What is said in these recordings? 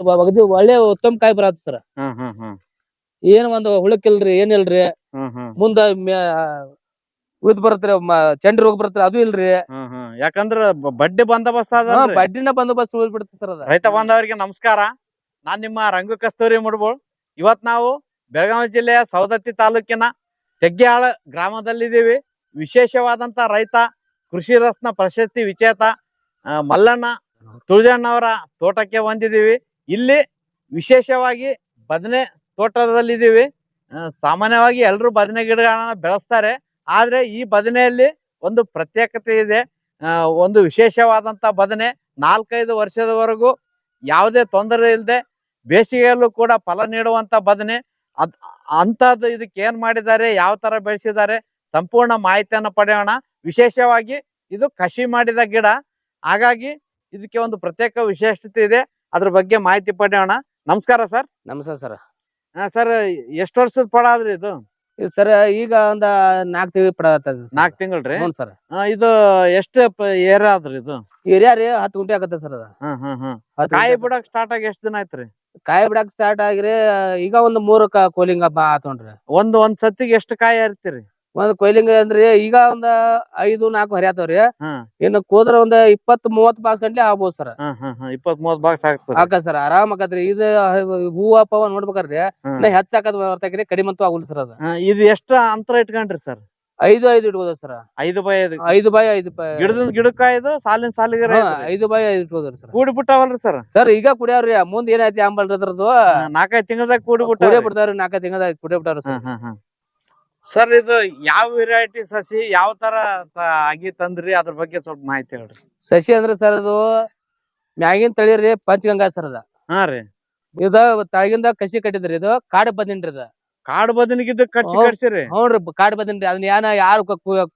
ಒಗದಿ ಒಳ್ಳೆ ಉತ್ತಮ ಕಾಯಿ ಬರತ್ತ ಸರ್. ಏನ್ ಒಂದು ಹುಳಕ್ಕಿಲ್ರಿ ಏನಿಲ್ರಿ ಮುಂದ ಉದ್ ಬರತ್ರಿ ಚಂಡಿ ರೋಗ ಬರತ್ರಿ ಅದು ಇಲ್ರಿ. ಯಾಕಂದ್ರ ಬಡ್ಡಿ ಬಂದೋಬಸ್ತ್ ಬಡ್ಡಿನ ಬಂದೋಬಸ್ತ್ ಉಳಿದ್ ಬಿಡುತ್ತೆ ಸರ್ ಅದ. ರೈತ ಬಾಂಧವರಿಗೆ ನಮಸ್ಕಾರ. ನಾನ್ ನಿಮ್ಮ ರಂಗು ಕಸ್ತೂರಿ ಮುಡ್ಬೋಳ್. ಇವತ್ ನಾವು ಬೆಳಗಾವಿ ಜಿಲ್ಲೆಯ ಸವದತ್ತಿ ತಾಲೂಕಿನ ಹೆಗ್ಗೆಹಾಳ ಗ್ರಾಮದಲ್ಲಿದ್ದೀವಿ. ವಿಶೇಷವಾದಂತ ರೈತ ಕೃಷಿ ರತ್ನ ಪ್ರಶಸ್ತಿ ವಿಜೇತ ಮಲ್ಲಣ್ಣ ತುಳಜಣ್ಣವರ ತೋಟಕ್ಕೆ ಬಂದಿದ್ದೀವಿ. ಇಲ್ಲಿ ವಿಶೇಷವಾಗಿ ಬದನೆ ತೋಟದಲ್ಲಿದ್ದೀವಿ. ಸಾಮಾನ್ಯವಾಗಿ ಎಲ್ಲರೂ ಬದನೆ ಗಿಡಗಳನ್ನ ಬೆಳೆಸ್ತಾರೆ. ಆದರೆ ಈ ಬದನೆಯಲ್ಲಿ ಒಂದು ಪ್ರತ್ಯೇಕತೆ ಇದೆ. ಒಂದು ವಿಶೇಷವಾದಂತ ಬದನೆ ನಾಲ್ಕೈದು ವರ್ಷದವರೆಗೂ ಯಾವುದೇ ತೊಂದರೆ ಇಲ್ಲದೆ ಬೇಸಿಗೆಯಲ್ಲೂ ಕೂಡ ಫಲ ನೀಡುವಂತ ಬದನೆ. ಅದ್, ಅಂಥದ್ದು ಇದಕ್ಕೆ ಏನ್ ಮಾಡಿದ್ದಾರೆ, ಯಾವ ಥರ ಬೆಳೆಸಿದ್ದಾರೆ ಸಂಪೂರ್ಣ ಮಾಹಿತಿಯನ್ನು ಪಡೆಯೋಣ. ವಿಶೇಷವಾಗಿ ಇದು ಕಸಿ ಮಾಡಿದ ಗಿಡ. ಹಾಗಾಗಿ ಇದಕ್ಕೆ ಒಂದು ಪ್ರತ್ಯೇಕ ವಿಶೇಷತೆ ಇದೆ. ಅದ್ರ ಬಗ್ಗೆ ಮಾಹಿತಿ ಪಡೆಯೋಣ ನಮಸ್ಕಾರ ಸರ್. ನಮಸ್ಕಾರ ಸರ್. ಸರ್ ಎಷ್ಟು ವರ್ಷದ ಪಡ ಆದ್ರಿ ಇದು? ಸರ್ ಈಗ ಒಂದ ನಾಲ್ಕು ತಿಂಗಳ ಪಡ ನಾಲ್ಕು ತಿಂಗಳ್ರಿ ಹ್ಞೂ ಸರ್. ಇದು ಎಷ್ಟು ಏರ್ ಆದ್ರಿ ಇದು? ಏರಿಯಾ ರೀ ಹತ್ತು ಗುಂಟೆ ಆಗತ್ತೆ ಸರ್ ಅದ. ಹ್ಮ್ ಹ್ಮ್ ಹ್ಮ್ ಹತ್ತ್ ಕಾಯಿ ಗುಂಟೆ. ಬಿಡಕ್ ಸ್ಟಾರ್ಟ್ ಆಗಿ ಎಷ್ಟ್ ದಿನ ಆಯ್ತ್ರಿ ಕಾಯಿ ಬಿಡಾಕ್ ಸ್ಟಾರ್ಟ್ ಆಗ್ರಿ ಈಗ ಒಂದು ಮೂರು ಕೋಲಿಂಗ್ ಹಬ್ಬ ನೋಡ್ರಿ. ಒಂದ್ ಒಂದ್ ಸತಿಗೆ ಎಷ್ಟು ಕಾಯಿ ಹರಿತೀರಿ? ಒಂದ್ ಕೊಯ್ಲಿಂಗ್ ಅಂದ್ರಿ ಈಗ ಒಂದ್ ಐದು ನಾಲ್ಕು ಹರಿಯಾತವ್ರಿ ರೀ ಇನ್ನು ಕೂದ್ರ ಒಂದ್ ಇಪ್ಪತ್ ಮೂವತ್ ಬಾಕ್ಸ್ ಗಂಟ್ಲೆ ಆಗ್ಬೋದು ಸರ್. ಇಪ್ಪತ್ ಮೂವತ್ ಬಾಕ್ಸ್ ಆಗ್ತದೆ. ಆಕ ಸರ್ ಆರಾಮ್ ಆಕತ್ರಿ ಇದು ಹೂವ ಪವ ನೋಡ್ಬೇಕ್ರಿ ಹೆಚ್ಚ ಹಾಕದ್ ಬರ್ತಾಕ್ರಿ ಕಡಿಮೆ ಅಂತೂ ಆಗುಲ್ ಸರ್ ಅದ. ಇದ್ ಎಷ್ಟು ಅಂತರ ಇಟ್ಕೊಂಡ್ರಿ ಸರ್? ಐದು ಐದು ಇಡ್ಬೋದ ಸರ್. ಐದು ಬೈ ಐದು. ಐದು ಬೈ ಐದು ಗಿಡದ ಗಿಡಕ್ಕ ಐದು ಸಾಲಿನ ಸಾಲಿಗೆ ಐದು ಬೈ ಐದು ಇಟ್ಕೋದ್ರಿ ಸರ್. ಕೂಡಿ ಬಿಟ್ಟಾವಲ್ರಿ ಸರ್? ಸರ್ ಈಗ ಕುಡಿಯಾವ್ರಿ ಮುಂದ್ ಏನೈತಿ ಅಂಬಲ್ರಿ ಅದ್ರದ್ದು? ನಾಲ್ಕೈದು ತಿಂಗಳದಾಗ ಕೂಡಿ ಕುಡಿಯೇ ಬಿಟ್ಟಾವ ಬಿಡ್ತಾವ್ರಿ ನಾಲ್ಕೈದು ತಿಂಗಳದಾಗ ಕುಡಿಯ ಬಿಟ್ಟಾವ್ರಿ ಸರ್. ಸರ್ ಇದು ಯಾವ ವೆರೈಟಿ ಸಸಿ ಯಾವ ತರ ತ- ಆಗಿ ತಂದ್ರಿ? ಅದ್ರ ಬಗ್ಗೆ ಸ್ವಲ್ಪ ಮಾಹಿತಿ ಹೇಳ್ರಿ. ಸಸಿ ಅಂದ್ರ ಸರ್ ಅದು ಮ್ಯಾಗಿನ್ ತಳಿರಿ ಪಂಚಗಂಗಾ ಸರ್ ಅದ. ಹಾ ರೀ. ಇದ ತಳಗಿಂದ ಕಸಿ ಕಟ್ಟಿದ್ರಿ ಇದು ಕಾಡ್ ಬಂದಿನ್ರಿ ಇದ ಕಾಡು ಬದನಿಗಿದ್ದ ಕಟ್ಸಿ ಹೌದ್. ಹೌನ್ರಿ ಹ್ಞೂನ್ರಿ ಕಾಡ್ ಬದನ್ರಿ ಅದನ್ನ ಏನ ಯಾರು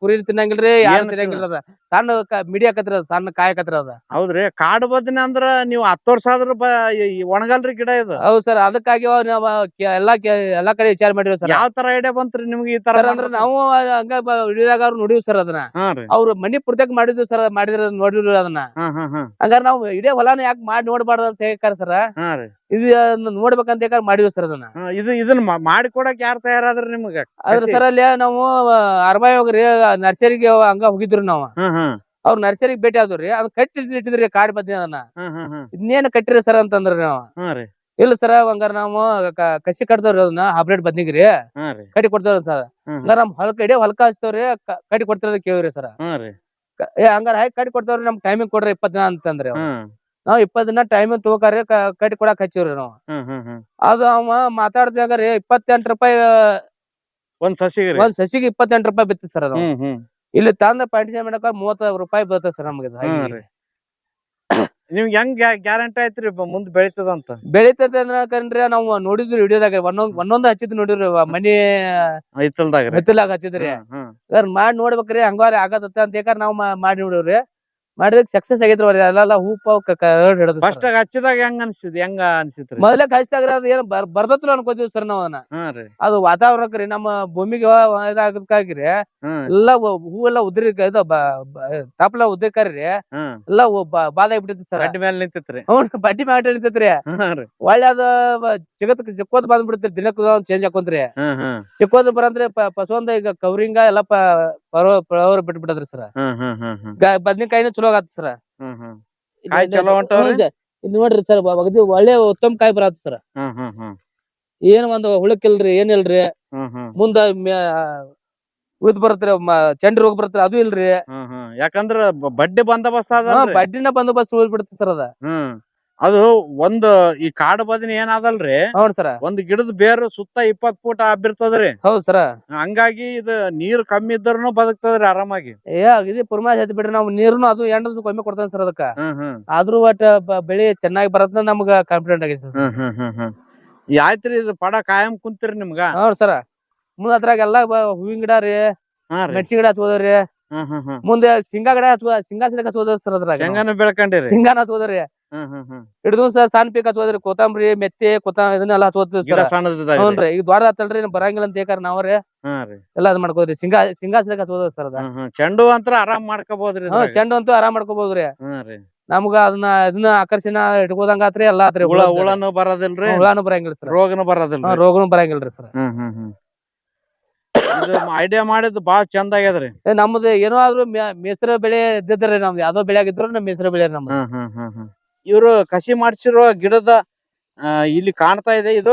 ಕುರಿ ತಿನ್ನಂಗಿಲ್ರಿ ಯಾರು ಏನ್ ತಿನ್ನಂಗಿಲ್ಲ ಅದ. ಸಣ್ಣ ಮಿಡಿ ಹಾಕತ್ರಿ ಅದ ಸಣ್ಣ ಕಾಯಿ ಹಾಕತ್ರಿ ಅದ. ಹೌದ್ರಿ ಕಾಡ್ ಬದನೆ ಅಂದ್ರ ನೀವು ಹತ್ತು ವರ್ಷ ಆದ್ರೂ ಬ ಈ- ಈ ಒಣಗಲ್ರಿ ಗಿಡ ಇದು. ಹೌದ್ ಸರ್ ಅದಕ್ಕಾಗಿ ಅವ್ ನಾವ್ ಕೆ- ಎಲ್ಲಾ ಕೆ- ಎಲ್ಲಾ ಕಡೆ ವಿಚಾರ ಮಾಡಿವಿ ಸರ್. ಯಾವ ತರ ಐಡಿಯಾ ಬಂತ್ರಿ ನಿಮ್ಗೆ ಈ ತರ ಅಂದ್ರೆ ನಾವು ಹಂಗ ವಿಡಿಯೋದಾಗ ಅವ್ರು ನೋಡಿವಿ ಸರ್ ಅದನ್ನ. ಹಾ ರೀ. ಅವ್ರು ಮನಿ ಪುರ್ತಕ್ ಮಾಡಿದ್ವಿ ಸರ್ ಮಾಡಿದ್ರ ನೋಡಿವ್ರಿ ಅದನ್ನ. ಹಾ ಹಾ ಹಾ. ಹಂಗಾರ ನಾವು ಇಡೇ ಹೊಲಾನ ಯಾಕೆ ಮಾಡಿ ನೋಡ್ಬಾರ್ದು ಅಂತ ಹೇಳ್ಕಾರ ಸರ್. ಹಾ ರೀ. ಇದು ನೋಡ್ಬೇಕಂತ ಮಾಡಿದ್ವಿ ಮಾಡಿವಿ ಸರ್ ಅದನ್ನ. ಇದು ಇದನ್ನ ಮಾಡಿ ಮಾಡಿಕೊಡಕ್ ಯಾರು ತಯಾರಾದ್ರಿ ನಿಮ್ಗ? ಅದ್ರ? ಸರ್ ಅಲ್ಲಿ ನಾವು ಅರ್ಬಾಯಿ ಹೋಗ್ರಿ ನರ್ಸರಿಗೆ ಹಂಗ ಹೋಗಿದ್ರು ನಾವು. ಅವ್ರ ನರ್ಸರಿಗೆ ಭೇಟಿ ಆದ್ರಿ ಅದ್ ಕಟ್ಟಿ ಇಟ್ಟಿದ್ರಿ ಕಾಡ್ ಬದ್ನಿ ಅದನ್ನ. ಇದನ್ನೇನ್ ಕಟ್ಟಿರಿ ಸರ್ ಅಂತಂದ್ರಿ ನಾವು ಇಲ್ಲ ಸರ್ ಹಂಗಾರ ನಾವು ಕಸಿ ಕಟ್ತವ್ರಿ ಅದನ್ನ ಹಬ್ರೇಟ್ ಬದ್ನಿಗ್ರಿ ಕಟ್ಟಿ ಕೊಡ್ತೇವ್ರಿ ಸರ್. ಹಂಗಾರ ನಮ್ ಹೊಲಕ ಇಡೀ ಹೊಲಕ ಹಚ್ತವ್ರಿ ಕಟ್ಟಿ ಕೊಡ್ತಿರೋದ್ ಕೇಳ್ರಿ ಸರ್. ಏ ಹಂಗಾರ ಹಾಕಿ ಕಟ್ಟಿ ಕೊಡ್ತೇವ್ರಿ ನಮ್ ಟೈಮಿಂಗ್ ಕೊಡ್ರಿ ಇಪ್ಪತ್ ದಿನ ಅಂತಂದ್ರಿ ನಾವ್ ಇಪ್ಪತ್ ದಿನ ಟೈಮ್ ತಗೋಕಾರಿ ಕಟ್ಟಿ ಕೊಡಾಕ್ ಹಚ್ಚಿವ್ರಿ ನಾವು. ಅದು ಅವ ಮಾತಾಡ್ದಾಗ ರೀ ಇಪ್ಪತ್ತೆಂಟ್ ರೂಪಾಯಿ ಒಂದ್ ಸಸಿಗೆ ಒಂದ್ ಸಸಿಗೆ ಇಪ್ಪತ್ತೆಂಟು ರೂಪಾಯಿ ಬಿತ್ತಿ ಸರ್ ನಾವು ಇಲ್ಲಿ ತಂದ ಪಾಯಿಂಟ್ ಮಾಡಕ ಮೂವತ್ತ ರೂಪಾಯಿ ಬೀಳ್ತದ ಸರ್ ನಮಗೆ ನಿಮ್ಗೆ ಹೆಂಗ್ ಗ್ಯಾರಂಟಿ ಐತ್ರಿ ಮುಂದ್ ಬೆಳಿತದಂತ ಬೆಳಿತೈತೆ ಅಂದ್ಕಂಡ್ರೆ ನಾವು ನೋಡಿದ್ವಿ ವಿಡಿಯೋದಾಗ ಒಂದೊಂದ್ ಒಂದೊಂದ್ ಹಚ್ಚಿದ್ ನೋಡಿದ್ರಿ ಮನಿ ಹಿತ್ತಲ್ದಾಗ ಹಿತ್ತಲಾಗ ಹಚ್ಚಿದ್ರಿ. ಸರ್ ಮಾಡಿ ನೋಡ್ಬೇಕ್ರಿ ಹಂಗಾರ ಆಗತ್ತ ಅಂತ ಯಾಕಂದ್ರೆ ನಾವು ಮಾಡಿ ನೋಡಿವ್ರಿ. ಮಾಡಿದಕ್ ಸಕ್ಸಸ್ ಆಗೈತ್ರಿ ಅವ್ರಿ ಅಲ್ಲೆಲ್ಲ ಹೂಪ ಹಿಡಿದು ಫಸ್ಟ್ ಹಚ್ಚಿದಾಗ ಹೆಂಗ್ ಅನ್ಸಿದ್ ಹೆಂಗ ಅನ್ಸಿತ್ರಿ? ಮೊದಲೇ ಹಚ್ಚಿದಾಗ ಅದು ಏನ್ ಬರ್ದತ್ಲ ಅನ್ಕೋತೀವಿ ಸರ್ ನಾವ್ ಅದನ್ನ. ಹ್ಮ್ ಅದು ವಾತಾವರಣಕ್ಕೆ ರೀ ನಮ್ಮ ಭೂಮಿಗೆ ಇದಾಗ್ರಿ ಹ್ಮ್ ಎಲ್ಲ ಹೂ- ಎಲ್ಲ ಉದ್ರಿ ಇದು ಬ- ಬ- ತಪ್ಪಲ ಉದ್ರಿಕಾರಿ ಹ್ಮ್ ಎಲ್ಲ ಬಾಧ ಆಗ್ಬಿಟ್ಟಿತ್ತು ಸರ್. ಬಡ್ಡಿ ಮೇಲೆ ನಿಂತಿತ್ರಿ. ಹ್ಞೂ ಬಡ್ಡಿ ಮೇಲೆ ನಿಂತೈತ್ರಿ ಹ್ಮ್ ಒಳ್ಳೆ ಅದ ಜಗತ್ ಚಿಕ್ಕೋದ್ ಬಂದ್ಬಿಡ್ತೀರಿ ದಿನಕ್ಕ ಚೇಂಜ್ ಹಾಕೊಂತ್ರಿ. ಹ್ಮ್ ಹ್ಮ್ ಚಿಕ್ಕೋದ್ ಬರಂದ್ರೆ ಪಸವಂದ ಈಗ ಕವರಿಂಗ ಎಲ್ಲ ಪವರ್ ಬಿಟ್ಬಿಟ್ಟದ್ರಿ ಸರ್. ಹ್ಮ್ ಹ್ಮ್ ಹ್ಮ್ ಹ್ಮ್. ಬದ್ನಿಕಾಯಿನೂ ಚಲೋ ಆಗತ್ತ ಸರ್. ಹ್ಮ್ ಹ್ಮ್. ಕಾಯಿ ಚಲೋ ಹೊಂಟವ್ರಿ? ಇದು ನೋಡ್ರಿ ಸರ್ ಅಗದಿ ಒಳ್ಳೆ ಉತ್ತಮ ಕಾಯಿ ಬರತ್ತ ಸರ್. ಹ್ಮ್ ಹ್ಮ್ ಹ್ಮ್. ಏನ್ ಒಂದು ಹುಳಕ್ಕಿಲ್ರಿ ಏನಿಲ್ರಿ ಹ್ಮ್ ಹ್ಮ್. ಮುಂದ ಉದ್ ಬರತ್ರಿ ಚಂಡಿ ರೋಗ ಬರತ್ರಿ ಅದು ಇಲ್ರಿ. ಹ್ಮ್ ಹ್ಮ್. ಯಾಕಂದ್ರ ಬ- ಬಡ್ಡಿ ಬಂದೋಬಸ್ತ್ ಹಾ, ಅದಲ್ರಿ ಬಡ್ಡಿನ ಬಂದೋಬಸ್ತ್ ಉಳಿದ್ ಬಿಡುತ್ತೆ ಸರ್ ಅದ. ಹ್ಮ್. ಅದು ಒಂದು ಈ ಕಾಡು ಬದನಿ ಏನಾದಲ್ರಿ? ಹೌದ್ ಸರ್. ಒಂದ್ ಗಿಡದ ಬೇರು ಸುತ್ತ ಇಪ್ಪತ್ ಫೂಟ್ ಹಬ್ಬಿರ್ತದ್ರಿ. ಹೌದ್ ಸರ್. ಹಂಗಾಗಿ ಇದು ನೀರ್ ಕಮ್ಮಿ ಇದ್ರನು ಬದುಕ್ತದ್ರಿ ಆರಾಮಾಗಿ. ಏ ಇದು ಪುರ್ಮಾಸ್ ಬಿಡ್ರಿ ನಾವು ನೀರ್ನು ಅದು ಎಂಡದ ಕಮ್ಮಿ ಕೊಡ್ತಾನೆ ಸರ್ ಅದಕ್ಕ. ಹ್ಮ್ ಹ್ಮ್. ಆದ್ರೂ ಒಟ್ಟ ಬ- ಬೆಳಿ ಚೆನ್ನಾಗಿ ಬರತ್ತ ನಮ್ಗ ಕಾನ್ಫಿಡೆಂಟ್ ಆಗೈತಿ ಸರ್. ಹ್ಮ್ ಹ್ಮ್ ಹ್ಮ್ ಹ್ಮ್. ಈ ಆಯ್ತ್ರಿ ಇದು ಪಡ ಕಾಯಂ ಕುಂತಿರಿ ನಿಮ್ಗ. ಹೌದ್ ಸರ್. ಮುಂದ ಅದ್ರಾಗ ಎಲ್ಲಾ ಬ- ಹೂವಿನ ಗಿಡ ರೀ ಹಾ ರೀ. ಮೆಣಸಿನ ಗಿಡ ಹಚ್ಬೋದ್ರಿ ಹ್ಮ್ ಹ್ಮ್ ಹ್ಮ್. ಮುಂದೆ ಶೇಂಗಾ ಗಿಡ ಹಚ್ಬೋದ ಶೇಂಗಾ ಸಿಲಕ್ ಹಚ್ಬೋದ ಸರ್ ಅದ್ರಾಗ ಶೇಂಗಾನು ಬೆಳ್ಕೊಂಡಿರಿ. ಶೇಂಗಾನ ಹಿಡಿದು ಸರ್ ಸಣ್ಣ ಪೀಕ್ ಹಚ್ಚೋದ್ರಿ ಕೊತ್ತಂಬರಿ ಮೆತ್ತಿ ಕೊತ್ತ ಇದನ್ನೆಲ್ಲ ಗಿಡ ಸರ್ ಈಗ ದೊಡ್ಡದ ಹತ್ತಲ್ರಿ ಬರಂಗಿಲ್ಲ ಅಂತ ಏಕಾರ ನಾವ್ರಿ. ಹಾ ರೀ. ಎಲ್ಲ ಅದ್ ಮಾಡ್ಕೋದ್ರಿ. ಸಿಂಗಾ ಶೇಂಗಾ ಸಿಲಕ್ ಹಚ್ಬೋದ ಸರ್ ಅದ. ಹ್ಮ್ ಹ್ಮ್. ಚೆಂಡು ಅಂತ್ರ ಆರಾಮ್ ಮಾಡ್ಕೋಬಹುದ್ರಿ ಹ್ಞೂ ಚೆಂಡು ಅಂತೂ ಆರಾಮ್ ಮಾಡ್ಕೋಬಹುದ್ರಿ ರೀ. ನಮ್ಗ ಅದನ್ನ ಇದನ್ನ ಆಕರ್ಷಣ ಇಟ್ಕೋದಂಗ ಆತ್ರಿ ಎಲ್ಲಾ ಆತ್ರಿ. ಹುಳ ಹುಳನು ಬರೋದಿಲ್ರಿ. ಹುಳಾನು ಬರಂಗಿಲ್ಲ ಸರ್. ರೋಗನು ಬರೋದಿಲ್ಲ ರೋಗನು ಬರಂಗಿಲ್ರಿ ಸರ್. ಹ್ಮ್ ಹ್ಮ್ ಹ್ಮ್. ಇದು ಐಡಿಯಾ ಮಾಡಿದ್ ಬಾಳ ಚಂದ ಆಗ್ಯದ್ರಿ ನಮ್ದು ಏನೋ ಆದ್ರೂ ಮೇಸ್ರ ಬೆಳೆ ಇದ್ದಿದ್ರಿ ನಮ್ದು. ಯಾವ್ದೋ ಬೆಳೆ ಆಗಿದ್ರು ನಮ್ ಮೇಸ್ರ ಬೆಳೆ ನಮ್ದು. ಹ್ಮ್ ಹ್ಮ್ ಹ್ಮ್ ಹ್ಮ್. ಇವ್ರು ಕಸಿ ಮಾಡ್ಸಿರೋ ಗಿಡದ ಆ, ಇಲ್ಲಿ ಕಾಣ್ತಾ ಇದೆ. ಇದು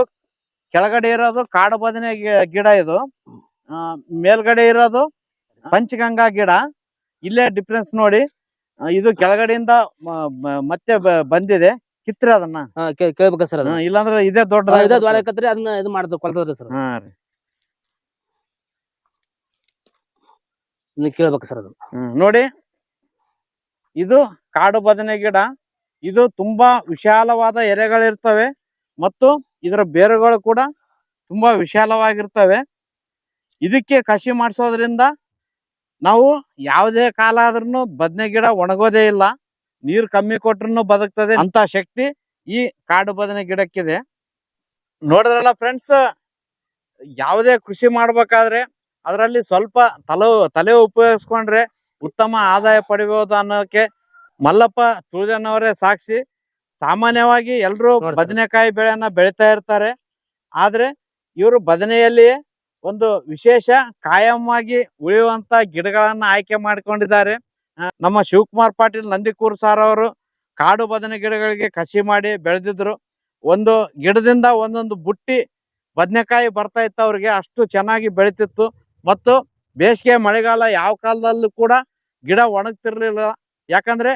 ಕೆಳಗಡೆ ಇರೋದು ಕಾಡು ಬದನೆ ಗಿಡ ಇದು. ಆ, ಮೇಲ್ಗಡೆ ಇರೋದು ಪಂಚಗಂಗಾ ಗಿಡ. ಇಲ್ಲೇ ಡಿಫ್ರೆನ್ಸ್ ನೋಡಿ ಇದು ಕೆಳಗಡೆಯಿಂದ ಮತ್ತೆ ಬಂದಿದೆ. ಕಿತ್ರಿ ಅದನ್ನ. ಕೇಳ್ಬೇಕ ಸರ್ ಇಲ್ಲಾಂದ್ರೆ ಇದೇ ದೊಡ್ಡ ಅದನ್ನ ಇದು ಮಾಡಿದ್ರು ಕೊಲ್ತದ್ರಿ ಸರ್. ಹಾ ರೀ. ಕೇಳ್ಬೇಕು ಸರ್ ಅದು ನೋಡಿ ಇದು ಕಾಡು ಬದನೆ ಗಿಡ. ಇದು ತುಂಬಾ ವಿಶಾಲವಾದ ಎಲೆಗಳಿರ್ತವೆ ಮತ್ತು ಇದರ ಬೇರುಗಳು ಕೂಡ ತುಂಬಾ ವಿಶಾಲವಾಗಿರ್ತವೆ. ಇದಕ್ಕೆ ಕಸಿ ಮಾಡಿಸೋದ್ರಿಂದ ನಾವು ಯಾವುದೇ ಕಾಲ ಆದ್ರೂ ಬದನೆ ಗಿಡ ಒಣಗೋದೇ ಇಲ್ಲ. ನೀರು ಕಮ್ಮಿ ಕೊಟ್ರು ಬದುಕ್ತದೆ ಅಂತ ಶಕ್ತಿ ಈ ಕಾಡು ಬದನೆ ಗಿಡಕ್ಕಿದೆ. ನೋಡಿದ್ರಲ್ಲ ಫ್ರೆಂಡ್ಸ್ ಯಾವುದೇ ಕೃಷಿ ಮಾಡ್ಬೇಕಾದ್ರೆ ಅದರಲ್ಲಿ ಸ್ವಲ್ಪ ತಲೆ ತಲೆ ಉಪಯೋಗಿಸ್ಕೊಂಡ್ರೆ ಉತ್ತಮ ಆದಾಯ ಪಡಿಬಹುದು ಅನ್ನೋಕೆ ಮಲ್ಲಪ್ಪ ತುಳಜನವರೇ ಸಾಕ್ಷಿ. ಸಾಮಾನ್ಯವಾಗಿ ಎಲ್ರು ನೋಡ್ತಾರೆ. ಬದನೆಕಾಯಿ ಬೆಳೆಯನ್ನ ಬೆಳಿತಾ ಇರ್ತಾರೆ. ಆದ್ರೆ ಇವರು ಬದನೆಯಲ್ಲಿ ಒಂದು ವಿಶೇಷ ಕಾಯಂವಾಗಿ ಉಳಿಯುವಂತ ಗಿಡಗಳನ್ನ ಆಯ್ಕೆ ಮಾಡಿಕೊಂಡಿದ್ದಾರೆ. ನಮ್ಮ ಶಿವಕುಮಾರ್ ಪಾಟೀಲ್ ನಂದಿಕೂರ್ ಸಾರ್ ಅವರು ಕಾಡು ಬದನೆ ಗಿಡಗಳಿಗೆ ಕಸಿ ಮಾಡಿ ಬೆಳೆದಿದ್ರು. ಒಂದು ಗಿಡದಿಂದ ಒಂದೊಂದು ಬುಟ್ಟಿ ಬದನೆಕಾಯಿ ಬರ್ತಾ ಇತ್ತು ಅವ್ರಿಗೆ. ಅಷ್ಟು ಚೆನ್ನಾಗಿ ಬೆಳೀತಿತ್ತು. ಮತ್ತು ಬೇಸಿಗೆ ಮಳೆಗಾಲ ಯಾವ ಕಾಲದಲ್ಲೂ ಕೂಡ ಗಿಡ ಒಣಗ್ತಿರ್ಲಿಲ್ಲ. ಯಾಕಂದ್ರೆ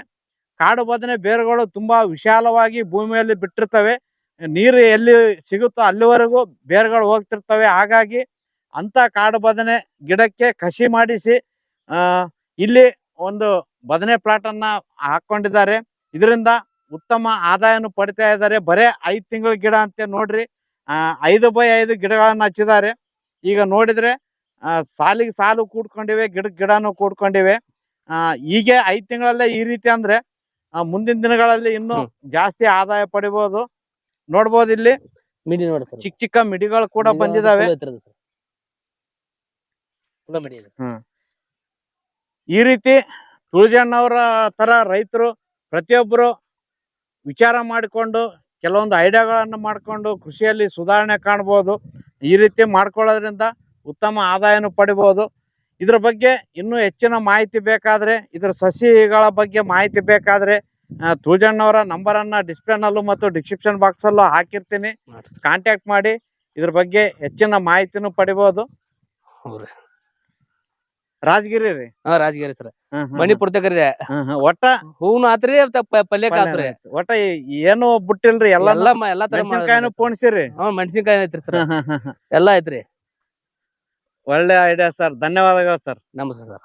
ಕಾಡು ಬದನೆ ಬೇರುಗಳು ತುಂಬಾ ವಿಶಾಲವಾಗಿ ಭೂಮಿಯಲ್ಲಿ ಬಿಟ್ಟಿರ್ತವೆ. ನೀರು ಎಲ್ಲಿ ಸಿಗುತ್ತೋ ಅಲ್ಲಿವರೆಗೂ ಬೇರುಗಳು ಹೋಗ್ತಿರ್ತವೆ. ಹಾಗಾಗಿ ಅಂತ ಕಾಡು ಬದನೆ ಗಿಡಕ್ಕೆ ಕಸಿ ಮಾಡಿಸಿ ಇಲ್ಲಿ ಒಂದು ಬದನೆ ಪ್ಲಾಟ್ ಅನ್ನ ಹಾಕೊಂಡಿದ್ದಾರೆ. ಇದರಿಂದ ಉತ್ತಮ ಆದಾಯನು ಪಡಿತಾ ಇದ್ದಾರೆ. ಬರೇ ಐದು ತಿಂಗಳ ಗಿಡ ಅಂತ ನೋಡ್ರಿ. ಐದು ಬೈ ಐದು ಗಿಡಗಳನ್ನ ಹಚ್ಚಿದ್ದಾರೆ. ಈಗ ನೋಡಿದ್ರೆ ಸಾಲಿಗೆ ಸಾಲು ಕೂಡ್ಕೊಂಡಿವೆ ಗಿಡ ಗಿಡನು ಕೂಡ್ಕೊಂಡಿವೆ. ಹೀಗೆ ಐದು ತಿಂಗಳಲ್ಲೇ ಈ ರೀತಿ ಅಂದ್ರೆ ಮುಂದಿನ ದಿನಗಳಲ್ಲಿ ಇನ್ನೂ ಜಾಸ್ತಿ ಆದಾಯ ಪಡಿಬಹುದು ನೋಡ್ಬೋದು ಇಲ್ಲಿ. ಮಿಡಿ ನೋಡಿ ಸರ್. ಚಿಕ್ಕ ಚಿಕ್ಕ ಮಿಡಿಗಳು ಕೂಡ ಬಂದಿದಾವೆ. ಈ ರೀತಿ ತುಳಜಣ್ಣವರ ತರ ರೈತರು ಪ್ರತಿಯೊಬ್ಬರು ವಿಚಾರ ಮಾಡಿಕೊಂಡು ಕೆಲವೊಂದು ಐಡಿಯಾಗಳನ್ನು ಮಾಡಿಕೊಂಡು ಕೃಷಿಯಲ್ಲಿ ಸುಧಾರಣೆ ಕಾಣ್ಬೋದು. ಈ ರೀತಿ ಮಾಡ್ಕೊಳ್ಳೋದ್ರಿಂದ ಉತ್ತಮ ಆದಾಯನು ಪಡಿಬೋದು. ಇದ್ರ ಬಗ್ಗೆ ಇನ್ನೂ ಹೆಚ್ಚಿನ ಮಾಹಿತಿ ಬೇಕಾದ್ರೆ ಇದ್ರ ಸಸಿಗಳ ಬಗ್ಗೆ ಮಾಹಿತಿ ಬೇಕಾದ್ರೆ ತುಳಜಣ್ಣವರ ನಂಬರನ್ನ ಡಿಸ್ಪ್ಲೇನಲ್ಲೂ ಮತ್ತು ಡಿಸ್ಕ್ರಿಪ್ಷನ್ ಬಾಕ್ಸಲ್ಲೂ ಹಾಕಿರ್ತೀನಿ. ಕಾಂಟ್ಯಾಕ್ಟ್ ಮಾಡಿ ಇದ್ರ ಬಗ್ಗೆ ಹೆಚ್ಚಿನ ಮಾಹಿತಿನೂ ಪಡಿಬೋದು. ರಾಜಗಿರಿ ರೀ? ಹಾ ರಾಜಗಿರಿ ಸರ್. ಹ್ಮ್. ಒಟ್ಟ ಹೂನು ಆತ್ರಿ ಪಲ್ಯ ಕಾತ್ರಿ ಆತ್ರಿ? ಒಟ್ಟ ಏನು ಬಿಟ್ಟಿಲ್ರಿ ಎಲ್ಲ ಎಲ್ಲಾ ತರ ಮೆಣಸಿನ್ಕಾಯಿನೂ ಪೋಣಿಸಿರಿ? ಹ್ಮ್ ಮೆಣಸಿನ್ಕಾಯಿ ಐತ್ರಿ ಸರ್. ಎಲ್ಲಾ ಐತ್ರಿ. ಒಳ್ಳೆ ಐಡಿಯಾ ಸರ್ ಧನ್ಯವಾದಗಳು ಸರ್ ನಮಸ್ತೆ ಸರ್